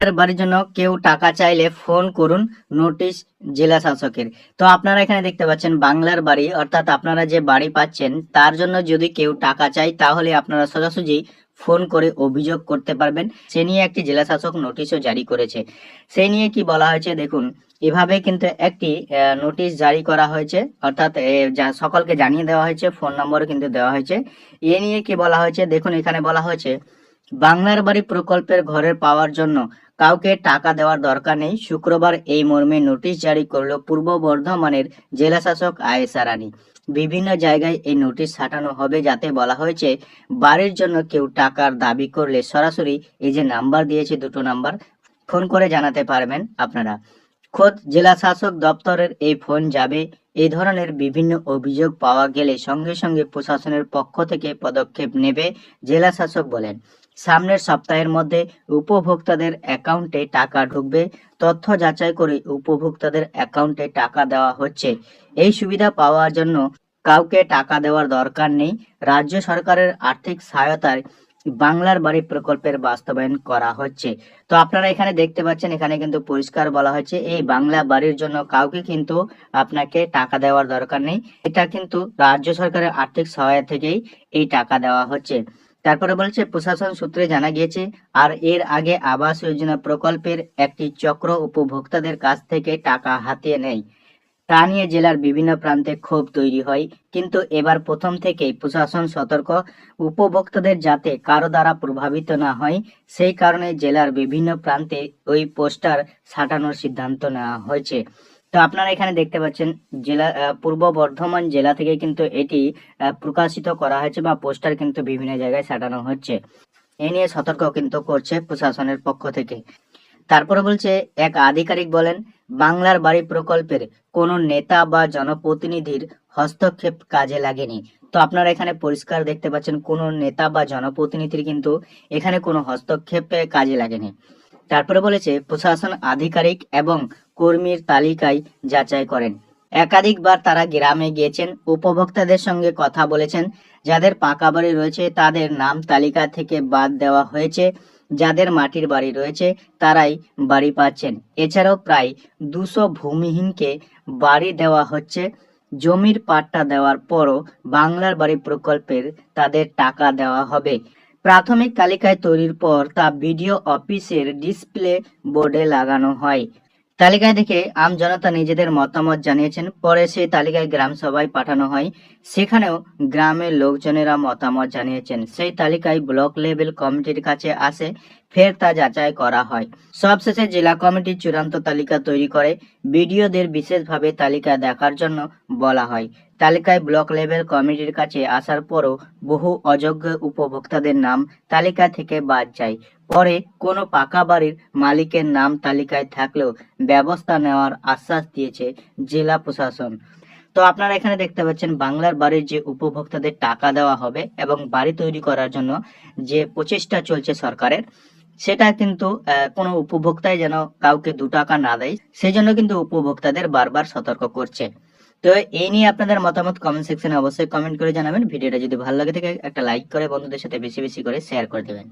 বাড়ির জন্য কেউ টাকা চাইলে ফোন করুন নোটিশ জেলা শাসকের। তো আপনারা এখানে দেখতে পাচ্ছেন বাংলার বাড়ি, অর্থাৎ আপনারা যে বাড়ি পাচ্ছেন, তার জন্য যদি কেউ টাকা চায়, তাহলে আপনারা সোজাসুজি ফোন করে অভিযোগ করতে পারবেন। সে নিয়ে একটি জেলা শাসক নোটিশও জারি করেছে। সেই নিয়ে কি বলা হয়েছে দেখুন, এভাবে কিন্তু একটি নোটিশ জারি করা হয়েছে, অর্থাৎ সকলকে জানিয়ে দেওয়া হয়েছে, ফোন নম্বরও কিন্তু দেওয়া হয়েছে। এ নিয়ে কি বলা হয়েছে? দেখুন, এখানে বলা হয়েছে বাংলার বাড়ি প্রকল্পের ঘরের পাওয়ার জন্য কাউকে টাকা দেওয়ার দরকার নেই। শুক্রবার এই মর্মে নোটিশ জারি করল পূর্ব বর্ধমানের জেলা শাসক আয়েশা রানী। বিভিন্ন জায়গায় এই নোটিশ ছাটানো হবে যাতে বলা হয়েছে, বাড়ির জন্য কেউ টাকার দাবি করলে সরাসরি এই যে নাম্বার দিয়েছে দুটো নাম্বার, ফোন করে জানাতে পারবেন আপনারা। খোদ জেলা শাসক দপ্তরের এই ফোন যাবে এই ধরনের বিভিন্ন অভিযোগ পাওয়া গেলে সঙ্গে সঙ্গে প্রশাসনের পক্ষ থেকে পদক্ষেপ নেবে জেলা শাসক বলেন। সামনের সপ্তাহের মধ্যে উপভোক্তাদের অ্যাকাউন্টে টাকা ঢুকবে। তথ্য যাচাই করে উপভোক্তাদের অ্যাকাউন্টে টাকা দেওয়া হচ্ছে। এই সুবিধা পাওয়ার জন্য কাউকে টাকা দেওয়ার দরকার নেই। রাজ্য সরকারের আর্থিক সহায়তায় বাংলার বাড়ি প্রকল্পের বাস্তবায়ন করা হচ্ছে। তো আপনারা এখানে দেখতে পাচ্ছেন, এখানে কিন্তু পরিষ্কার বলা হয়েছে, এই বাংলা বাড়ির জন্য কাউকে কিন্তু আপনাকে টাকা দেওয়ার দরকার নেই। এটা কিন্তু রাজ্য সরকারের আর্থিক সহায়তা থেকেই এই টাকা দেওয়া হচ্ছে। তারপরে বলছে, প্রশাসন সূত্রে জানা গিয়েছে, আর এর আগে আবাস যোজনা প্রকল্পের একটি চক্র উপভোক্তাদের কাছ থেকে টাকা হাতিয়ে নেয়। তা নিয়ে জেলার বিভিন্ন প্রান্তে ক্ষোভ তৈরি হয়, কিন্তু এবার প্রথম থেকেই প্রশাসন সতর্ক। উপভোক্তাদের যাতে কারও দ্বারা প্রভাবিত না হয়, সেই কারণে জেলার বিভিন্ন প্রান্তে ওই পোস্টার ছাটানোর সিদ্ধান্ত নেওয়া হয়েছে। তো আপনারা এখানে দেখতে পাচ্ছেন, জেলা পূর্ব বর্ধমান জেলা থেকে কিন্তু এটি প্রকাশিত করা হয়েছে বা পোস্টার কিন্তু বিভিন্ন জায়গায় ছাটানো হচ্ছে। এ নিয়ে সতর্ক কিন্তু করছে প্রশাসনের পক্ষ থেকে। তারপরে বলছে, এক আধিকারিক বলেন বাংলার বাড়ি প্রকল্পের কোনো নেতা বা জনপ্রতিনিধির হস্তক্ষেপ কাজে লাগেনি। তো আপনারা এখানে পরিষ্কার দেখতে পাচ্ছেন, কোনো নেতা বা জনপ্রতিনিধির কিন্তু এখানে কোনো হস্তক্ষেপে কাজে লাগেনি। তারপরে বলেছে, প্রশাসন আধিকারিক এবং কর্মীর তালিকায় যাচাই করেন। একাধিকবার তারা গ্রামে গিয়েছেন, উপভোক্তাদের সঙ্গে কথা বলেছেন, যাদের পাকা বাড়ি রয়েছে তাদের নাম তালিকা থেকে বাদ দেওয়া হয়েছে। যাদের মাটির বাড়ি রয়েছে, তারাই বাড়ি পাচ্ছেন। এছাড়াও প্রায় দুশো ভূমিহীনকে বাড়ি দেওয়া হচ্ছে। জমির পাট্টা দেওয়ার পরও বাংলার বাড়ি প্রকল্পের তাদের টাকা দেওয়া হবে। প্রাথমিক তালিকায় তৈরির পর তা বিডিও অফিসের ডিসপ্লে বোর্ডে লাগানো হয়। তালিকায় দেখে আম জনতা নিজেদের মতামত জানিয়েছেন। পরে সেই তালিকায় গ্রাম সভায় পাঠানো হয়। সেখানেও গ্রামের লোকজনেরা মতামত জানিয়েছেন। সেই তালিকায় ব্লক লেভেল কমিটির কাছে আসে ফের তা যাচাই করা হয়। সবশেষে জেলা কমিটি চূড়ান্ত তালিকা তৈরি করে বিডিওদের বিশেষভাবে তালিকা দেখার জন্য বলা হয়। তালিকায় ব্লক লেভেল কমিটির কাছে আসার পরও বহু অযোগ্য উপভোক্তাদের নাম তালিকা থেকে বাদ যায়। পরে কোনো পাকা বাড়ির মালিকের নাম তালিকায় থাকলেও ব্যবস্থা নেওয়ার আশ্বাস দিয়েছে জেলা প্রশাসন। তো আপনারা এখানে দেখতে পাচ্ছেন, বাংলার বাড়ির যে উপভোক্তাদের টাকা দেওয়া হবে এবং বাড়ি তৈরি করার জন্য যে প্রচেষ্টা চলছে সরকারের সেটা কিন্তু কোনো উপভোক্তাই যেন কাউকে দু টাকা না দেয় সেই জন্য কিন্তু উপভোক্তাদের বারবার সতর্ক করছে। তো এই নিয়ে আপনাদের মতামত কমেন্ট সেকশনে অবশ্যই কমেন্ট করে জানাবেন। ভিডিওটা যদি ভালো লাগে থাকে, একটা লাইক করে বন্ধুদের সাথে বেশি বেশি করে শেয়ার করে দেবেন।